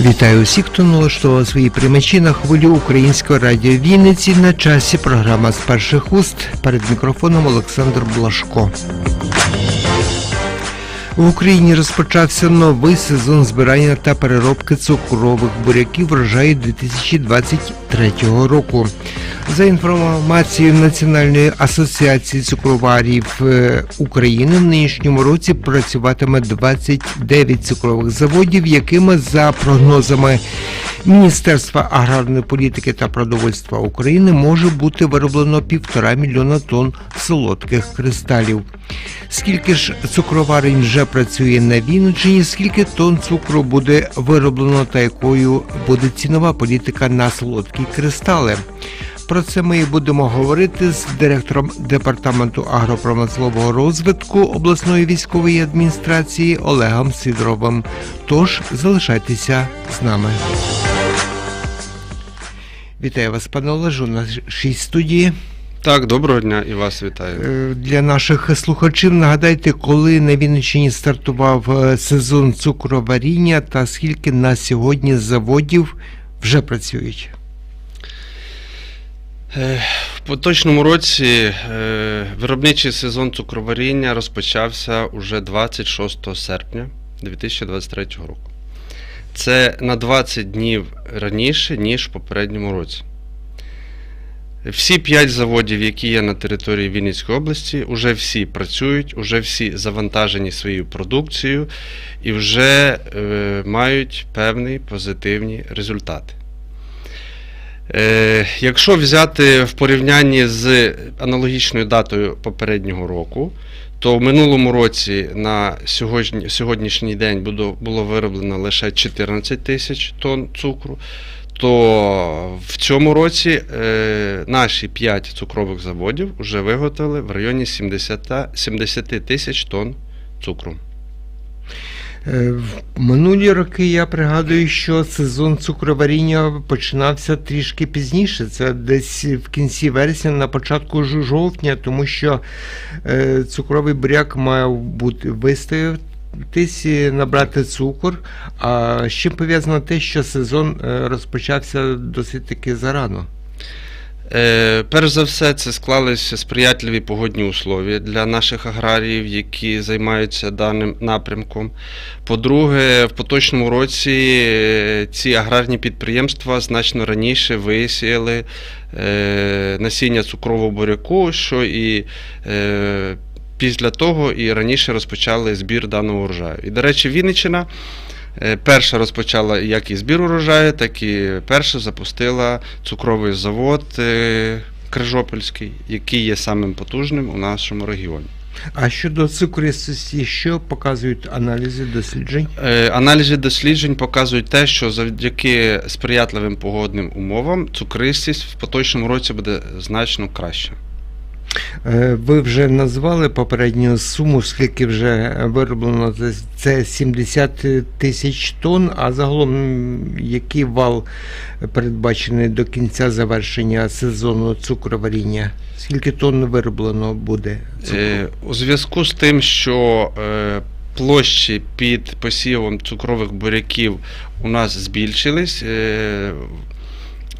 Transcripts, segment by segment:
Вітаю усіх, хто налаштував свої приймачі на хвилю Українського радіо Вінниці на часі програма з перших уст. Перед мікрофоном Олександр Блашко. В Україні розпочався новий сезон збирання та переробки цукрових буряків врожаю 2023 року. За інформацією Національної асоціації цукроварів е, України в нинішньому році працюватиме 29 цукрових заводів, якими за прогнозами Міністерства аграрної політики та продовольства України може бути вироблено півтора мільйона тонн солодких кристалів. Скільки ж цукроварень вже працює на Вінниччині, скільки тонн цукру буде вироблено та якою буде цінова політика на солодкі кристали? Про це ми і будемо говорити з директором департаменту агропромислового розвитку обласної військової адміністрації Олегом Сидоровим. Тож залишайтеся з нами. Вітаю вас, пане Олежу, на нашій студії. Так, доброго дня і вас вітаю. Е, Для наших слухачів нагадайте, коли на Вінниччині стартував е, сезон цукроваріння та скільки на сьогодні заводів вже працюють. Е, В поточному році е, виробничий сезон цукроваріння розпочався уже 26 серпня 2023 року. Це на 20 днів раніше, ніж в попередньому році. Всі 5 заводів, які є на території Вінницької області, вже всі працюють, вже всі завантажені своєю продукцією і вже е, мають певні позитивні результати. Е, якщо взяти в порівнянні з аналогічною датою попереднього року, то в минулому році на сьогодні, сьогоднішній день було, вироблено лише 14 тисяч тонн цукру, то в цьому році е, наші 5 цукрових заводів вже виготовили в районі 70, 70 тисяч тонн цукру. Е, В минулі роки я пригадую, що сезон цукроваріння починався трішки пізніше. Це десь в кінці вересня, на початку жовтня, тому що е, цукровий буряк мав бути вистоятись, і набрати цукор. А з чим пов'язано те, що сезон е, розпочався досить таки зарано. Е, Перш за все, це склалися сприятливі погодні условия для наших аграріїв, які займаються даним напрямком. По-друге, в поточному році е, ці аграрні підприємства значно раніше висіяли е, насіння цукрового буряку, що і після того і раніше розпочали збір даного урожаю. І, до речі, Вінниччина Е, Перша розпочала як і збір урожаю, так і перша запустила цукровий завод е, Крижопільський, який є самим потужним у нашому регіоні. А щодо цукристості, що показують аналізи досліджень? Е, Аналізи досліджень показують те, що завдяки сприятливим погодним умовам цукристість в поточному році буде значно краще. Е, Ви вже назвали попередню суму, скільки вже вироблено Це- це 70 тисяч тонн, а загалом який вал передбачений до кінця завершення сезону цукроваріння? Скільки тонн вироблено буде цукру? Е, У зв'язку з тим, що е, площі під посівом цукрових буряків у нас збільшились,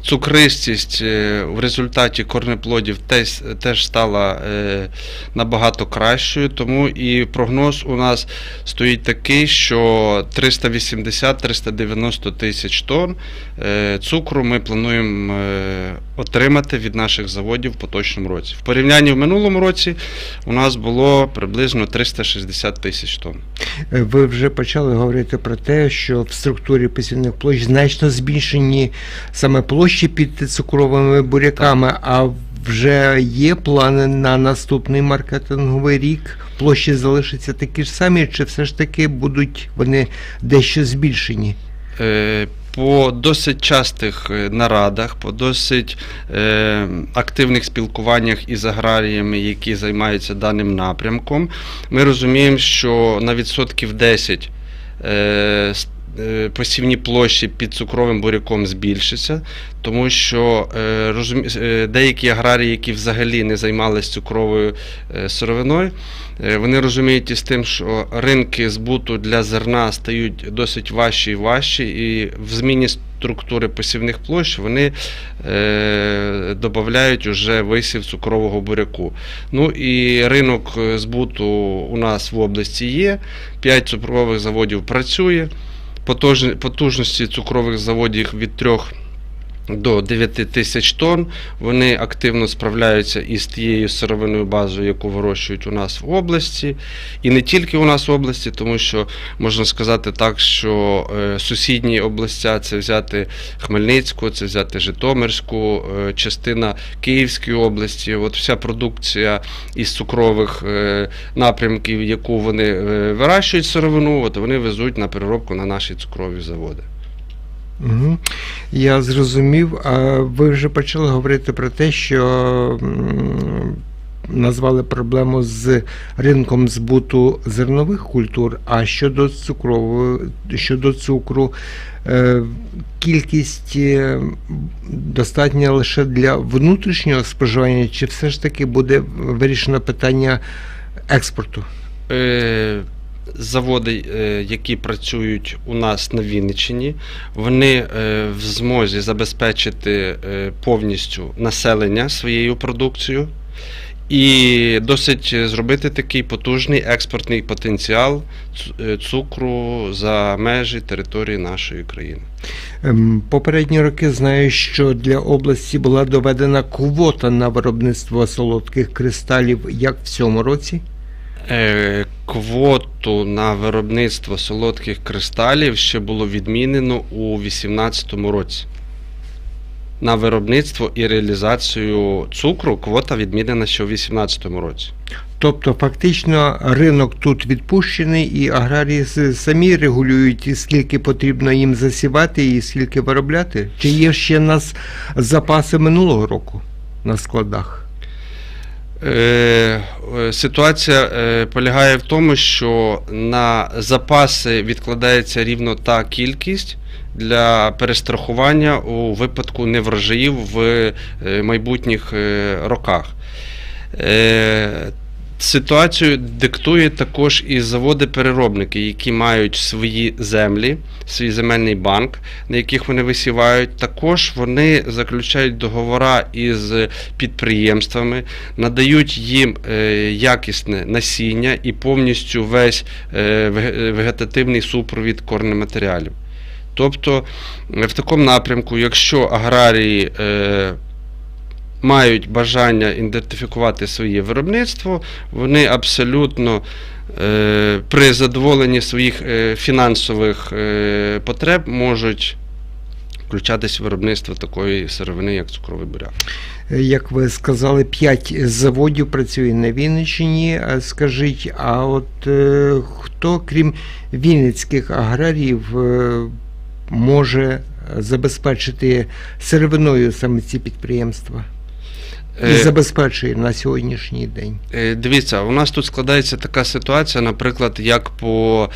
цукристість е, в результаті корнеплодів теж, теж стала е, набагато кращою, тому і прогноз у нас стоїть такий, що 380-390 тисяч тонн е, цукру ми плануємо отримати від наших заводів в поточному році. В порівнянні в минулому році у нас було приблизно 360 тисяч тонн. Ви вже почали говорити про те, що в структурі посівних площ значно збільшені саме площі під цукровими буряками, а вже є плани на наступний маркетинговий рік. Площі залишаться такі ж самі, чи все ж таки будуть вони дещо збільшені? Е, По досить частих е, нарадах, по досить е, активних спілкуваннях із аграріями, які займаються даним напрямком, ми розуміємо, що на відсотків 10 е, е, посівні площі під цукровим буряком збільшаться, тому що е, е, деякі аграрії, які взагалі не займалися цукровою е, сировиною, е, вони розуміють із тим, що ринки збуту для зерна стають досить важчі і важчі, і в зміні структури посівних площ вони е, додають уже висів цукрового буряку. Ну і ринок е, збуту у нас в області є. 5 цукрових заводів працює. Потужності цукрових заводів від 3 до 9 тисяч тонн. Вони активно справляються із тією сировинною базою, яку вирощують у нас в області. І не тільки у нас в області, тому що можна сказати так, що е, сусідні областя це взяти Хмельницьку, це взяти Житомирську, е, частина Київської області. От вся продукція із цукрових е, напрямків, яку вони вирощують сировину, от вони везуть на переробку на наші цукрові заводи. Угу. Я зрозумів. А ви вже почали говорити про те, що назвали проблему з ринком збуту зернових культур, а щодо цукрової, щодо цукру, е, кількість е, достатня лише для внутрішнього споживання, чи все ж таки буде вирішено питання експорту? Е, Заводи, е, які працюють у нас на Вінниччині, вони е, в змозі забезпечити е, повністю населення своєю продукцією і досить зробити такий потужний експортний потенціал цукру за межі території нашої країни. Ем, Попередні роки знаю, що для області була доведена квота на виробництво солодких кристалів, як в цьому році. Е, Квоту на виробництво солодких кристалів ще було відмінено у 2018 році. На виробництво і реалізацію цукру квота відмінена ще у 2018 році. Тобто, фактично, ринок тут відпущений, і аграрії самі регулюють, скільки потрібно їм засівати і скільки виробляти. Чи є ще у нас запаси минулого року на складах? Е, е, Ситуація е, полягає в тому, що на запаси відкладається рівно та кількість для перестрахування у випадку неврожаїв в майбутніх роках. Ситуацію диктує також і заводи-переробники, які мають свої землі, свій земельний банк, на яких вони висівають. Також вони заключають договори із підприємствами, надають їм е, якісне насіння і повністю весь е, вегетативний супровід корнематеріалів. Тобто, е, в такому напрямку, якщо аграрії мають бажання ідентифікувати своє виробництво, вони абсолютно е, при задоволенні своїх е, фінансових е, потреб можуть включатись в виробництво такої сировини, як цукровий буряк. Як ви сказали, п'ять заводів працює на Вінниччині. Скажіть, а от хто, крім вінницьких аграріїв, може забезпечити сировиною саме ці підприємства? І Е, забезпечує на сьогоднішній день. Е, Дивіться, у нас тут складається така ситуація, наприклад, як по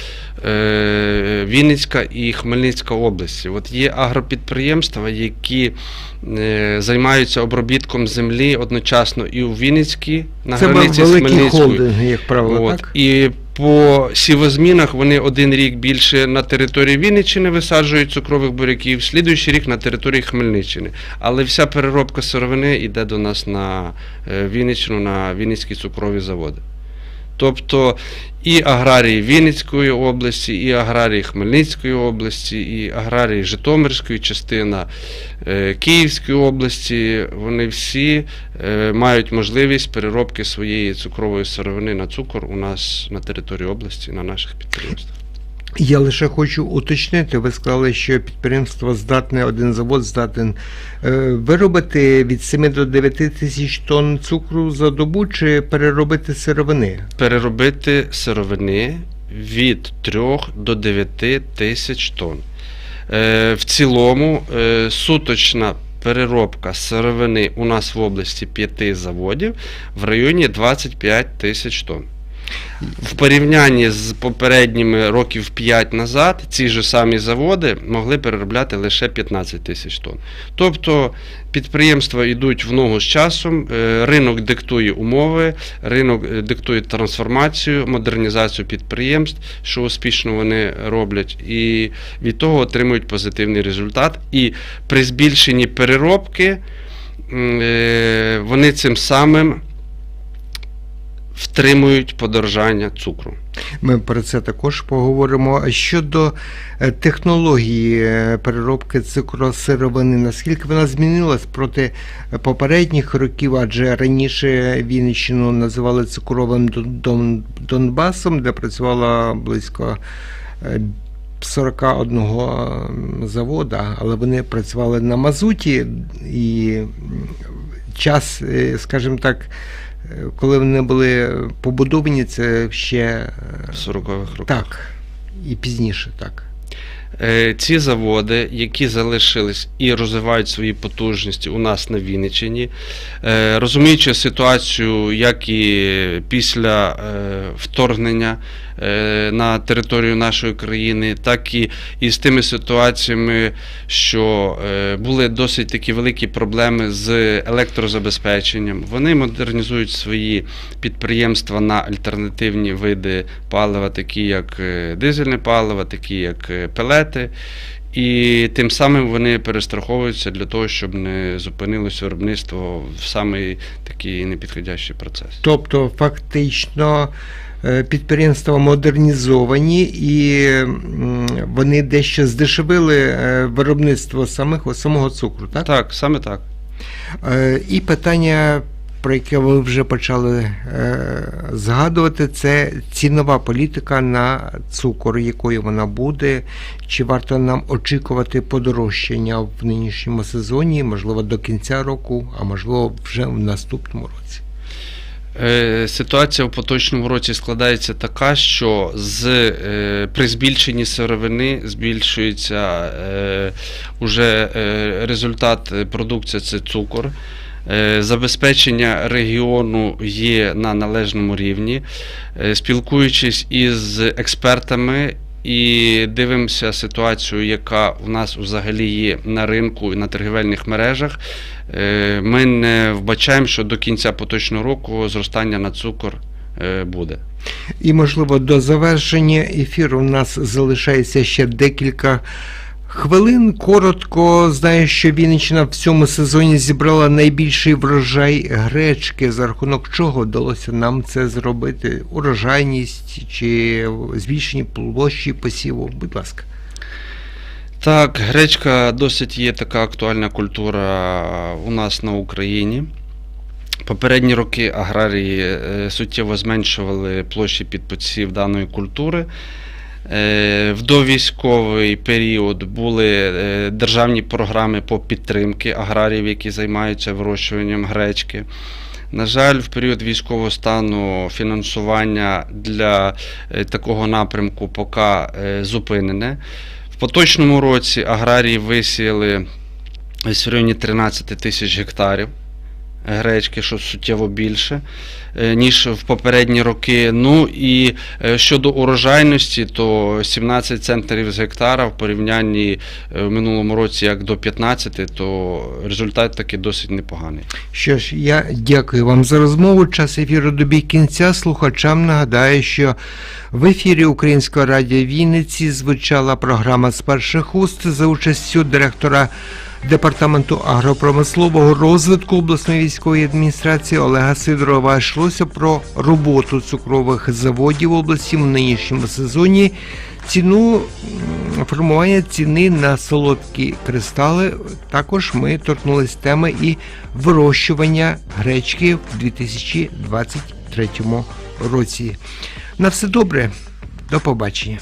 е, Вінницька і Хмельницька області. От є агропідприємства, які займаються обробітком землі одночасно і у Вінницькій, на Це границі з Хмельницькою. холдинги, як правило, От. так? І по сівозмінах вони один рік більше на території Вінниччини висаджують цукрових буряків, слідуючий рік на території Хмельниччини. Але вся переробка сировини йде до нас на е, Вінниччину, на Вінницькі цукрові заводи. Тобто і аграрії Вінницької області, і аграрії Хмельницької області, і аграрії Житомирської частина е, Київської області, вони всі е, мають можливість переробки своєї цукрової сировини на цукор у нас на території області, на наших підприємствах. Я лише хочу уточнити, ви сказали, що підприємство здатне, один завод здатен е, виробити від 7 до 9 тисяч тонн цукру за добу чи переробити сировини. Переробити сировини від 3 до 9 тисяч тонн. Е, В цілому е, суточна переробка сировини у нас в області 5 заводів в районі 25 тисяч тонн. В порівнянні з попередніми років 5 назад ці ж самі заводи могли переробляти лише 15 тисяч тонн. Тобто підприємства йдуть в ногу з часом, е, ринок диктує умови, ринок е, диктує трансформацію, модернізацію підприємств, що успішно вони роблять, і від того отримують позитивний результат. І при збільшенні переробки е, вони цим самим втримують подорожання цукру. Ми про це також поговоримо. А Щодо е, технології е, переробки цукросировини, наскільки вона змінилась проти попередніх років, адже раніше Вінниччину називали цукровим Дон- Дон- Донбасом, де працювало близько е, 41 завода, але вони працювали на мазуті і час, е, скажімо так, е, коли вони були побудовані, це ще е, В 40-х роках. так, і пізніше так. Е, Ці заводи, які залишились і розвивають свої потужності у нас на Вінниччині, е, розуміючи ситуацію, як і після е, вторгнення на територію нашої країни, так і, з тими ситуаціями, що були досить такі великі проблеми з електрозабезпеченням, вони модернізують свої підприємства на альтернативні види палива, такі як дизельне паливо, такі як е, пелети. І тим самим вони перестраховуються для того, щоб не зупинилося виробництво в самий такий непідходящий процес. Тобто, фактично, е, підприємства модернізовані і вони дещо здешевили е, виробництво самих, самого цукру, так? Так, саме так. Е, І питання, про яке ви вже почали е, згадувати, це цінова політика на цукор, якою вона буде. Чи варто нам очікувати подорожчання в нинішньому сезоні, можливо, до кінця року, а можливо, вже в наступному році? Е, Ситуація в поточному році складається така, що з, е, при збільшенні сировини збільшується е, уже результат продукції це цукор. Е, Забезпечення регіону є на належному рівні. Е, Спілкуючись із експертами і дивимося ситуацію, яка у нас взагалі є на ринку і на торгівельних мережах. Е, Ми не вбачаємо, що до кінця поточного року зростання на цукор буде. І, можливо, до завершення ефіру у нас залишається ще декілька хвилин. Коротко знаю, що Вінниччина в цьому сезоні зібрала найбільший врожай гречки. За рахунок чого вдалося нам це зробити? Урожайність чи збільшені площі посіву? Будь ласка. Так, гречка досить є така актуальна культура у нас на Україні. Попередні роки аграрії е, суттєво зменшували площі під посів даної культури. Е, В довійськовий період були е, державні програми по підтримки аграріїв, які займаються вирощуванням гречки. На жаль, в період військового стану фінансування для е, такого напрямку поки зупинене. В поточному році аграрії висіяли в районі 13 тисяч гектарів гречки, що суттєво більше, е, ніж в попередні роки. Ну і е, щодо урожайності, то 17 центнерів з гектара в порівнянні е, в минулому році як до 15, то результат таки досить непоганий. Що ж, я дякую вам за розмову. Час ефіру добіг кінця. Слухачам нагадаю, що в ефірі Українського радіо Вінниці звучала програма з перших уст за участю директора департаменту агропромислового розвитку обласної військової адміністрації Олега Сидорова. Йшлося про роботу цукрових заводів області в нинішньому сезоні. Ціну формування ціни на солодкі кристали. Також ми торкнулись теми і вирощування гречки в 2023 році. На все добре, до побачення.